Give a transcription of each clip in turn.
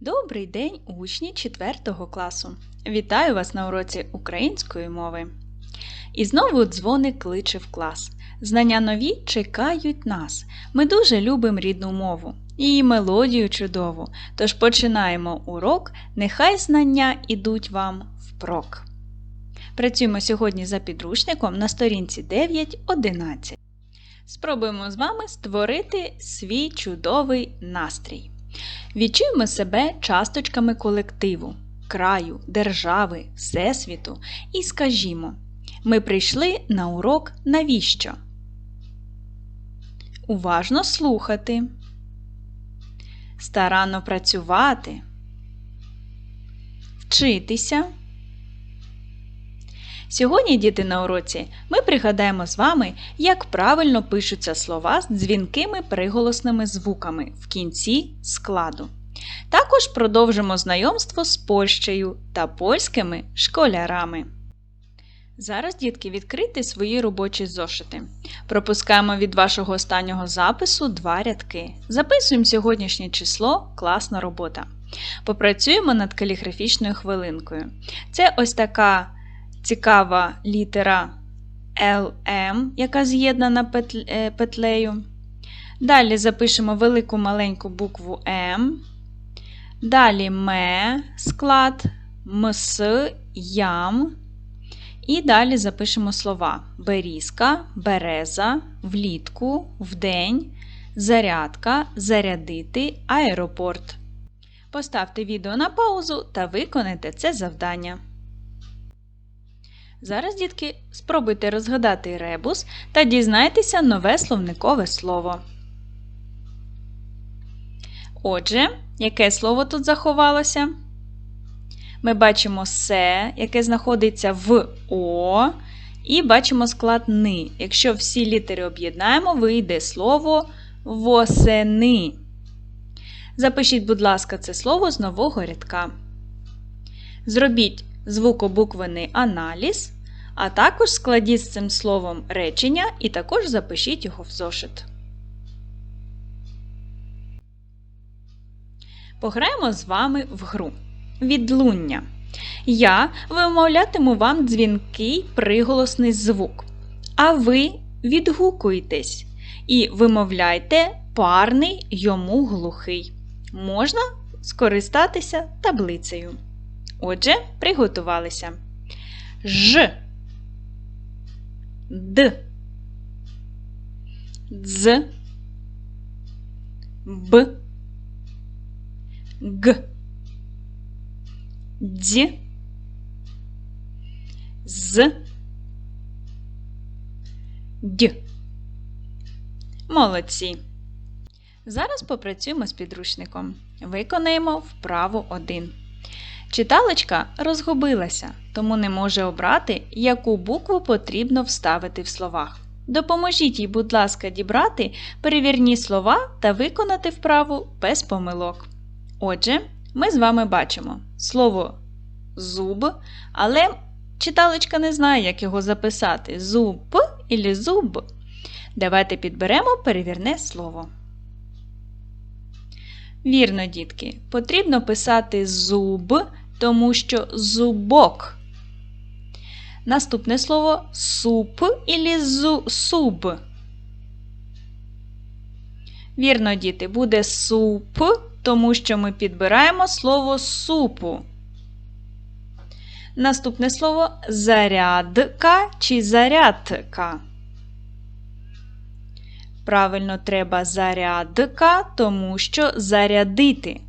Добрий день, учні 4 класу! Вітаю вас на уроці української мови. І знову дзвоник кличе в клас. Знання нові чекають нас. Ми дуже любимо рідну мову, її мелодію чудову. Тож починаємо урок, нехай знання ідуть вам впрок. Працюємо сьогодні за підручником на сторінці 9.11. Спробуємо з вами створити свій чудовий настрій. Відчуємо себе часточками колективу, краю, держави, Всесвіту і скажімо: ми прийшли на урок навіщо? Уважно слухати, старанно працювати, вчитися. Сьогодні, діти, на уроці ми пригадаємо з вами, як правильно пишуться слова з дзвінкими приголосними звуками в кінці складу. Також продовжимо знайомство з Польщею та польськими школярами. Зараз, дітки, відкрийте свої робочі зошити. Пропускаємо від вашого останнього запису два рядки. Записуємо сьогоднішнє число класна робота. Попрацюємо над каліграфічною хвилинкою. Це ось така цікава літера LM, яка з'єднана е, петлею. Далі запишемо велику маленьку букву М. Далі ме склад, мс, ям. І далі запишемо слова: берізка, береза, влітку, вдень, зарядка, зарядити, аеропорт. Поставте відео на паузу та виконайте це завдання. Зараз, дітки, спробуйте розгадати ребус та дізнайтеся нове словникове слово. Отже, яке слово тут заховалося? Ми бачимо се, яке знаходиться в О, і бачимо склад ни. Якщо всі літери об'єднаємо, вийде слово восени. Запишіть, будь ласка, це слово з нового рядка. Зробіть звукобуквений аналіз, а також складіть з цим словом речення і також запишіть його в зошит. Пограємо з вами в гру. Відлуння. Я вимовлятиму вам дзвінкий приголосний звук. А ви відгукуйтесь і вимовляйте парний йому глухий. Можна скористатися таблицею. Отже, приготувалися. Ж, Д, Дз, Б, Г, Дз, З, Д. Молодці. Зараз попрацюємо з підручником. Виконаємо вправу 1. Читалочка розгубилася, тому не може обрати, яку букву потрібно вставити в словах. Допоможіть їй, будь ласка, дібрати перевірні слова та виконати вправу без помилок. Отже, ми з вами бачимо слово зуб, але читалочка не знає, як його записати: зуб і зуб. Давайте підберемо перевірне слово. Вірно, дітки, потрібно писати зуб, тому що зубок. Наступне слово суп ілі суб. Вірно, діти, буде суп, тому що ми підбираємо слово супу. Наступне слово зарядка чи зарядка. Правильно, треба зарядка, тому що зарядити.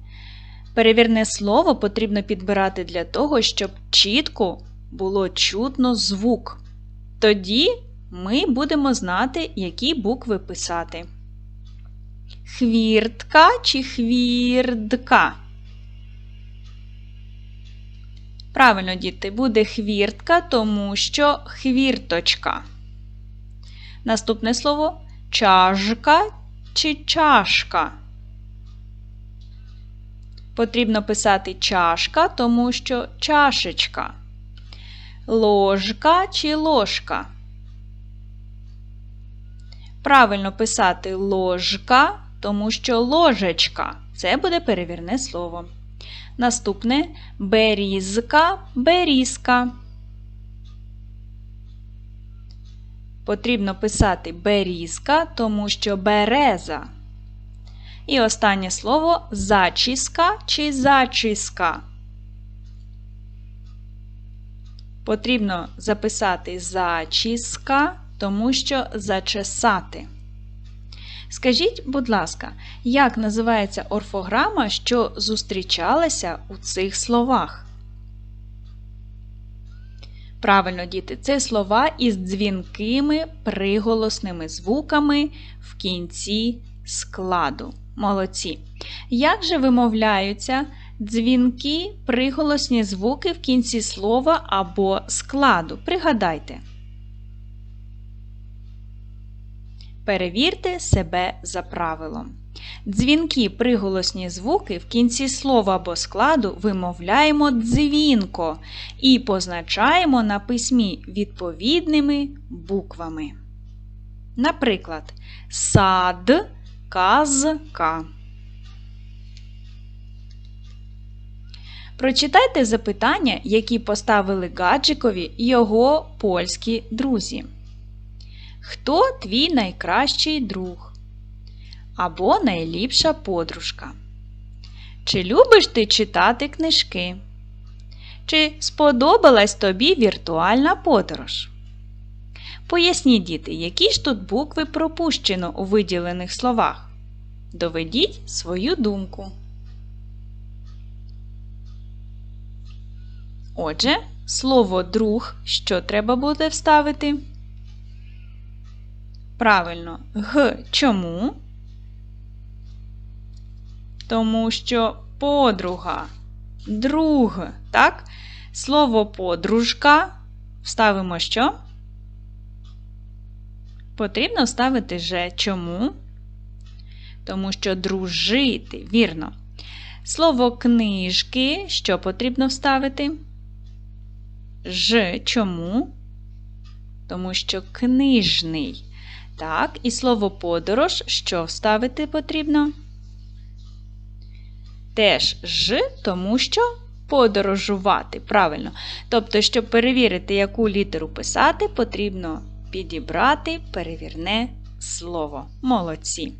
Перевірне слово потрібно підбирати для того, щоб чітко було чутно звук. Тоді ми будемо знати, які букви писати. Хвіртка чи хвірдка. Правильно, діти, буде хвіртка, тому що хвірточка. Наступне слово чашка чи чашка. Потрібно писати чашка, тому що чашечка. Ложка чи ложка. Правильно писати ложка, тому що ложечка. Це буде перевірне слово. Наступне берізка, берізка. Потрібно писати берізка, тому що береза. І останнє слово зачіска чи зачіска. Потрібно записати зачіска, тому що зачесати. Скажіть, будь ласка, як називається орфограма, що зустрічалася у цих словах? Правильно, діти, це слова із дзвінкими приголосними звуками в кінці складу. Молодці. Як же вимовляються дзвінки приголосні звуки в кінці слова або складу? Пригадайте. Перевірте себе за правилом. Дзвінки приголосні звуки в кінці слова або складу вимовляємо дзвінко і позначаємо на письмі відповідними буквами. Наприклад, сад, казка. Прочитайте запитання, які поставили Гаджикові його польські друзі. Хто твій найкращий друг? Або найліпша подружка? Чи любиш ти читати книжки? Чи сподобалась тобі віртуальна подорож? Поясніть, діти, які ж тут букви пропущено у виділених словах. Доведіть свою думку. Отже, слово друг що треба буде вставити? Правильно, г чому? Тому що подруга, друг, так? Слово подружка вставимо що? Потрібно вставити «же». Чому? Тому що дружити, вірно. Слово книжки, що потрібно вставити? Ж. Чому? Тому що книжний. Так, і слово подорож, що вставити потрібно? Теж ж, тому що подорожувати. Правильно. Тобто, щоб перевірити, яку літеру писати, потрібно підібрати перевірне слово. Молодці.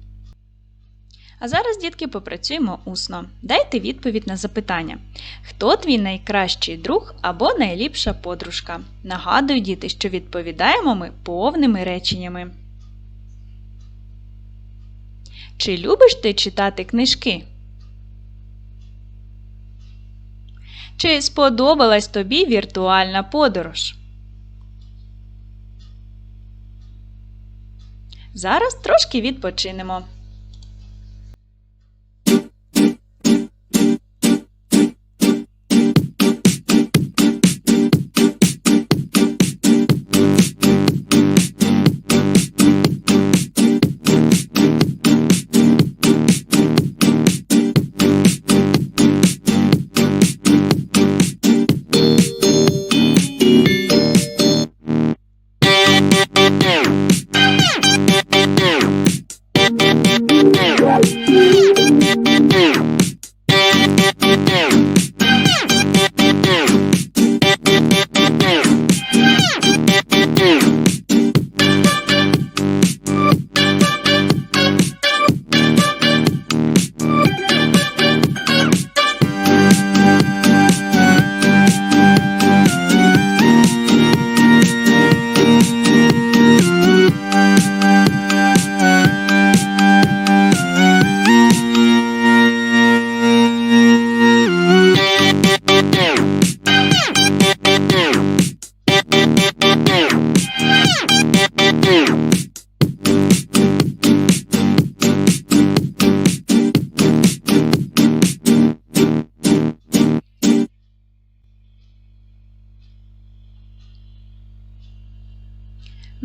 А зараз, дітки, попрацюємо усно. Дайте відповідь на запитання. Хто твій найкращий друг або найліпша подружка? Нагадую, діти, що відповідаємо ми повними реченнями. Чи любиш ти читати книжки? Чи сподобалась тобі віртуальна подорож? Зараз трошки відпочинемо.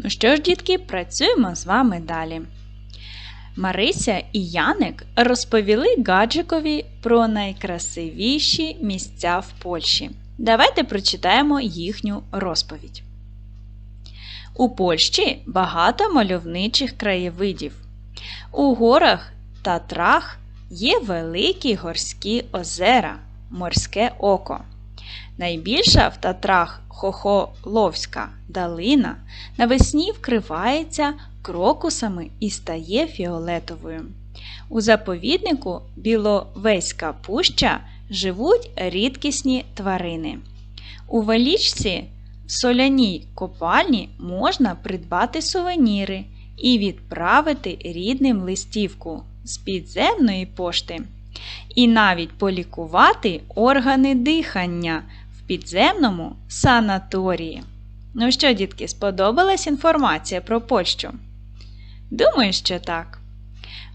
Ну що ж, дітки, працюємо з вами далі. Марися і Яник розповіли Гаджикові про найкрасивіші місця в Польщі. Давайте прочитаємо їхню розповідь. У Польщі багато мальовничих краєвидів. У горах Татрах є великі горські озера, морське око. Найбільша в Татрах Хохоловська долина навесні вкривається крокусами і стає фіолетовою. У заповіднику Біловеська пуща живуть рідкісні тварини. У Валічці в соляній копальні можна придбати сувеніри і відправити рідним листівку з підземної пошти, і навіть полікувати органи дихання підземному санаторії. Ну що, дітки, сподобалась інформація про Польщу? Думаю, що так.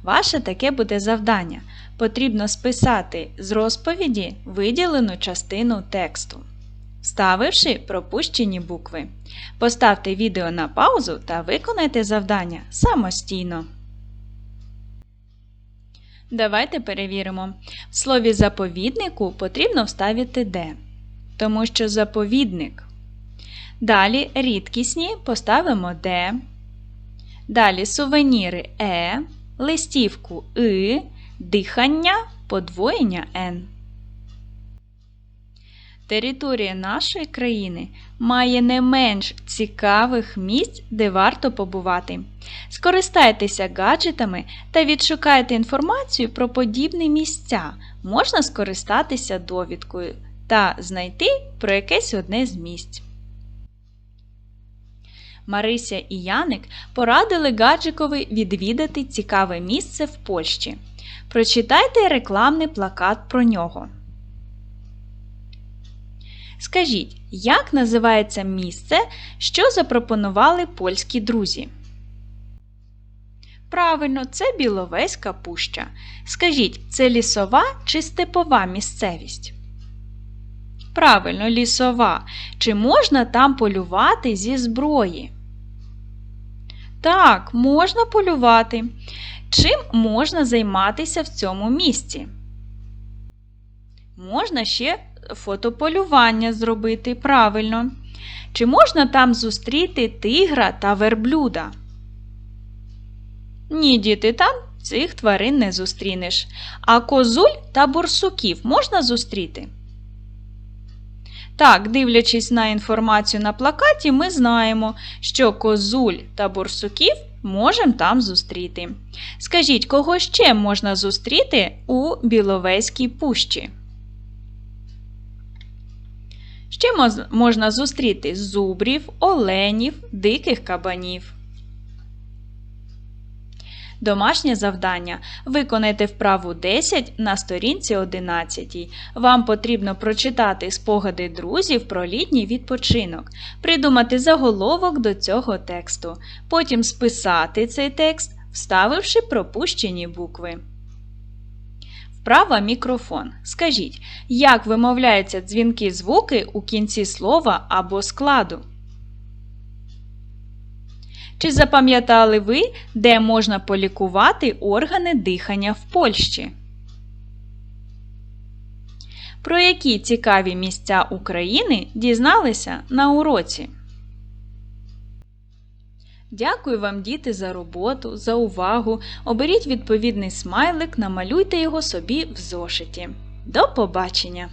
Ваше таке буде завдання. Потрібно списати з розповіді виділену частину тексту, вставивши пропущені букви. Поставте відео на паузу та виконайте завдання самостійно. Давайте перевіримо. В слові заповіднику потрібно вставити де, тому що заповідник. Далі рідкісні поставимо де. Далі сувеніри е, листівку и, дихання, подвоєння н. Територія нашої країни має не менш цікавих місць, де варто побувати. Скористайтеся гаджетами та відшукайте інформацію про подібні місця. Можна скористатися довідкою та знайти про якесь одне з місць. Марися і Яник порадили Гаджикові відвідати цікаве місце в Польщі. Прочитайте рекламний плакат про нього. Скажіть, як називається місце, що запропонували польські друзі? Правильно, це Біловеська пуща. Скажіть, це лісова чи степова місцевість? Правильно, лісова. Чи можна там полювати зі зброї? Так, можна полювати. Чим можна займатися в цьому місці? Можна ще фотополювання зробити правильно. Чи можна там зустріти тигра та верблюда? Ні, діти, там цих тварин не зустрінеш. А козуль та борсуків можна зустріти? Так, дивлячись на інформацію на плакаті, ми знаємо, що козуль та борсуків можемо там зустріти. Скажіть, кого ще можна зустріти у Біловезькій пущі? Ще можна зустріти зубрів, оленів, диких кабанів. Домашнє завдання. Виконайте вправу 10 на сторінці 11. Вам потрібно прочитати спогади друзів про літній відпочинок, придумати заголовок до цього тексту, потім списати цей текст, вставивши пропущені букви. Вправа мікрофон. Скажіть, як вимовляються дзвінки звуки у кінці слова або складу? Чи запам'ятали ви, де можна полікувати органи дихання в Польщі? Про які цікаві місця України дізналися на уроці? Дякую вам, діти, за роботу, за увагу. Оберіть відповідний смайлик, намалюйте його собі в зошиті. До побачення!